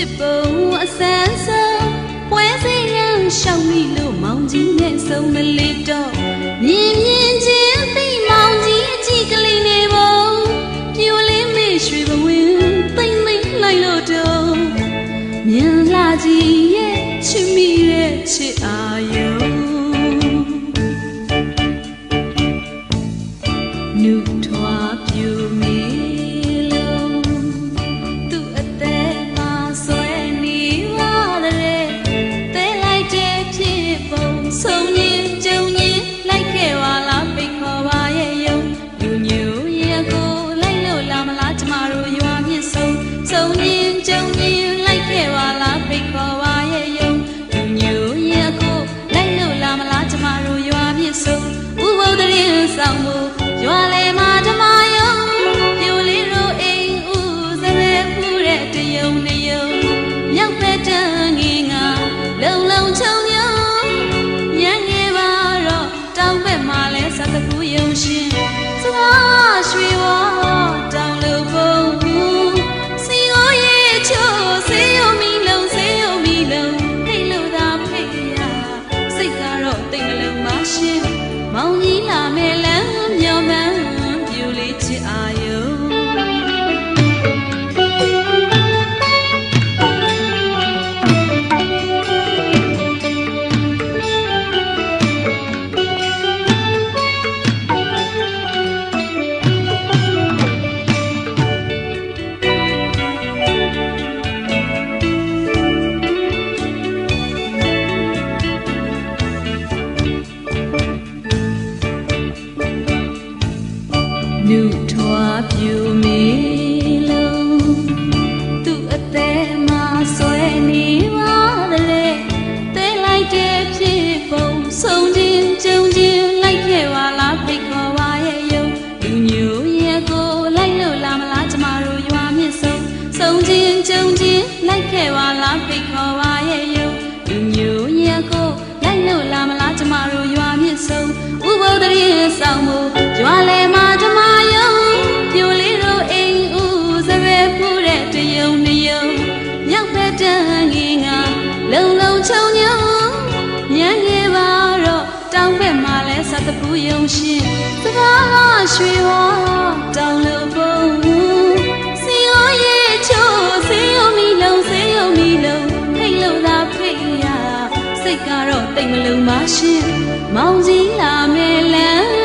ဖြစ်ပုံအဆန်းဆုံးပွဲစရန်ရှောင်းမိလို့မောင်ကြီးနဲ့ဆုံးမလေးတော့မြင်မြင် 是爱。 ရိုက်ခဲ့ပါလားဖိတ်ခေါ်ပါရဲ့ယုံလူမျိုးရကိုရိုက်လို့လာမလားကျမတို့ရွာမြစ်ဆုံးဥပုသ်တည်းဆောင်မှုရွာလေမှာဓမ္မယုံပြိုလေးတို့အိမ်ဦးစပယ်ဖူးတဲ့တယုံနယုံရောက်ဖက်တန်ငင်ကလုံလုံချုံညုံညံငယ်ပါတော့တောင်ဘက်မှာလဲသတ်တပူယုံရှင်စကားကရွှေဟောတောင်လို့ လုံးမရှိမောင်ကြီးလာမယ်လမ်း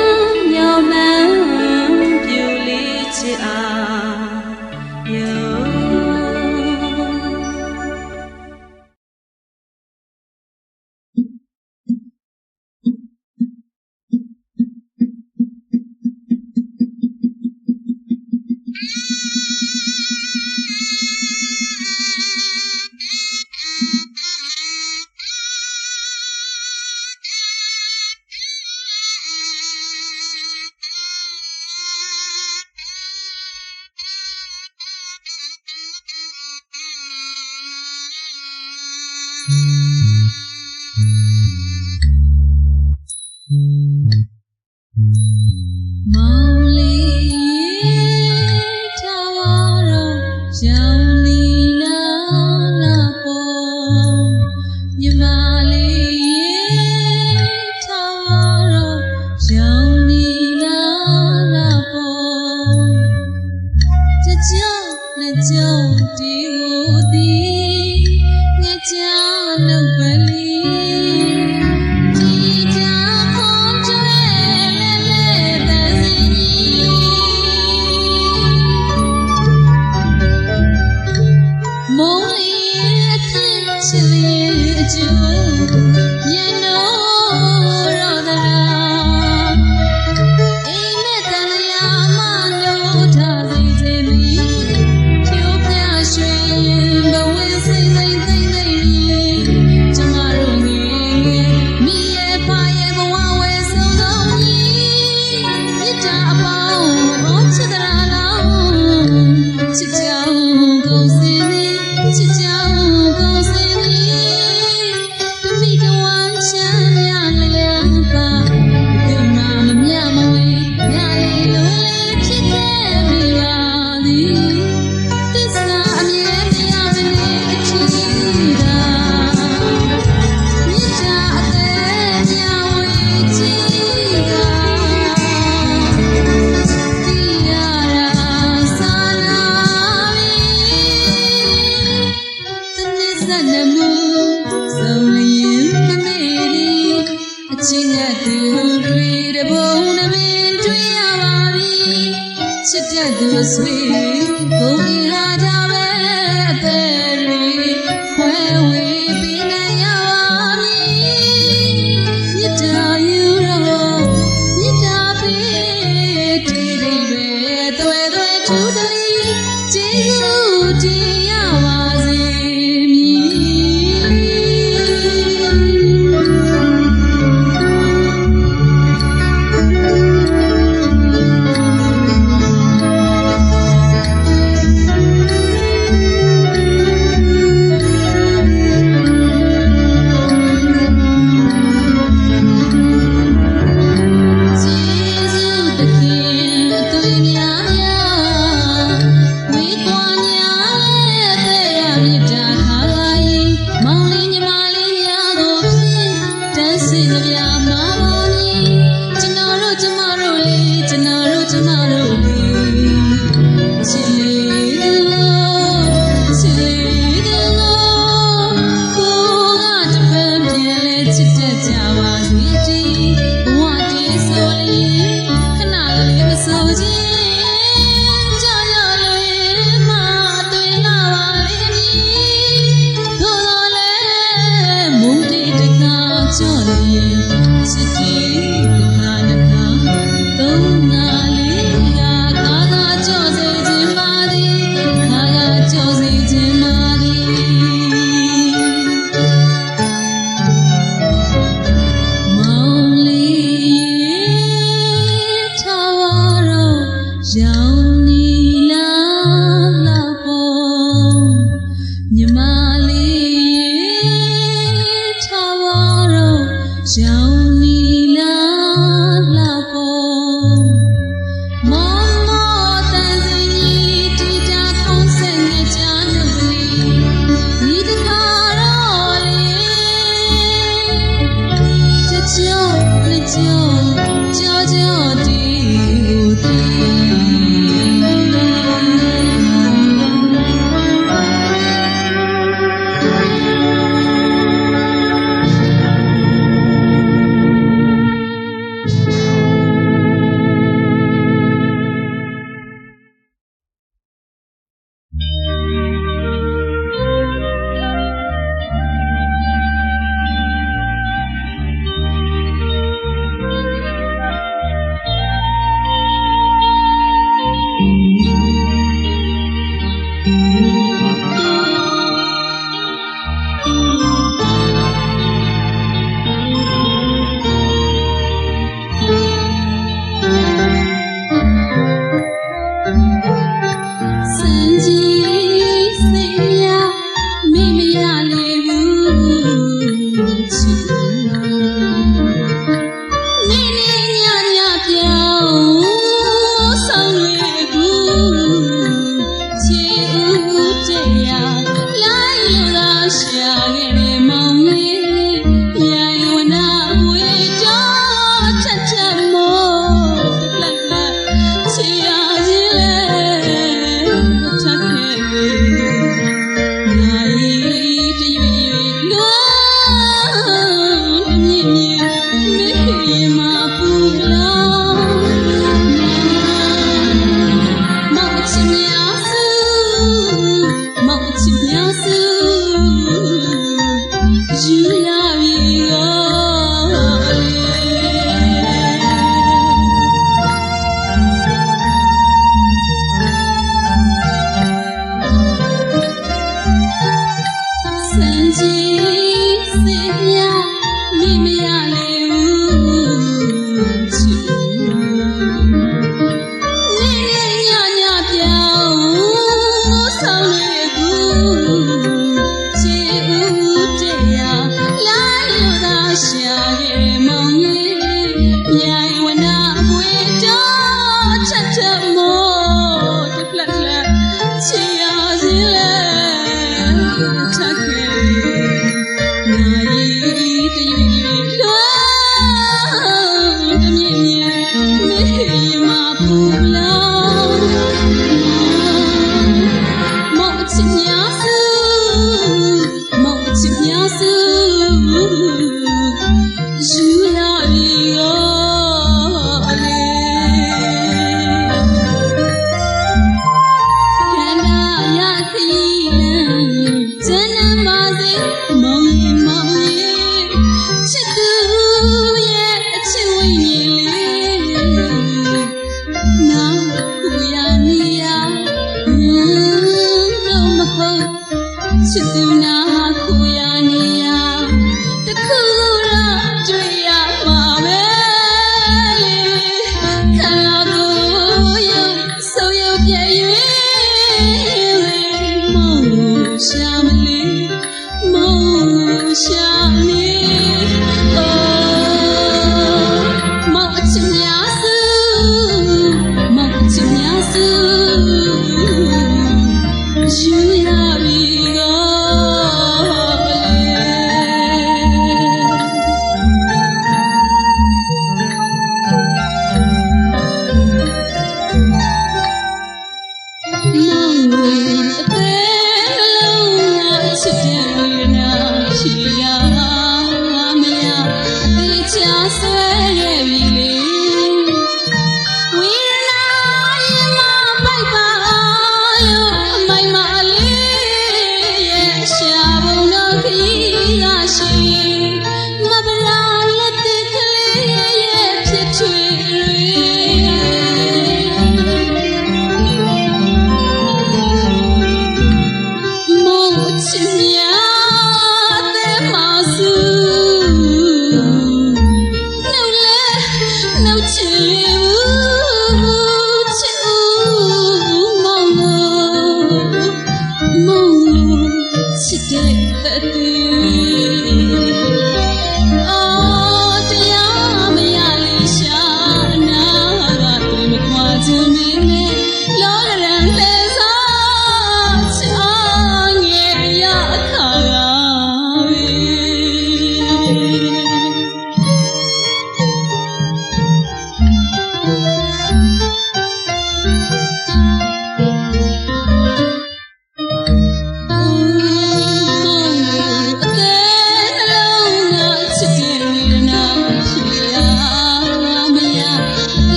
တဲ့သူ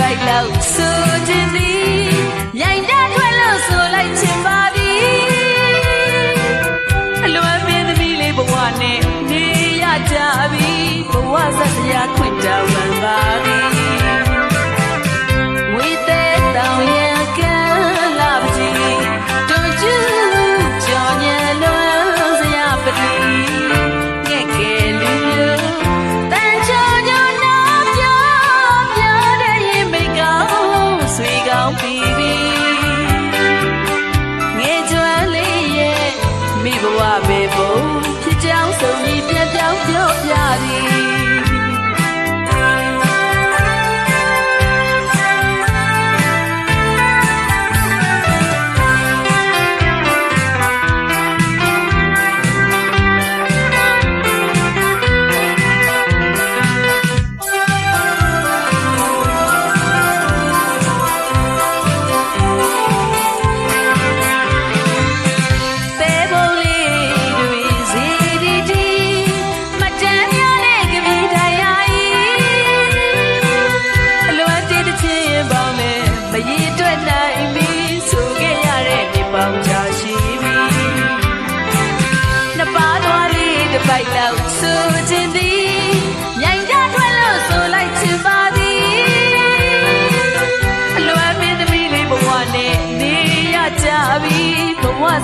right လို့ဆိုခြင်းသည်ရိုင်တဲ့ထွက်လို့ဆိုလိုက်ခြင်းပါပြီအလွယ်မင်းသမီးလေးဘဝနဲ့နေရကြပြီဘဝဆက်စရာခွင့်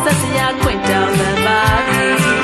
ဆက်စရာခွင့်တောင်းမှန်ပါပြီ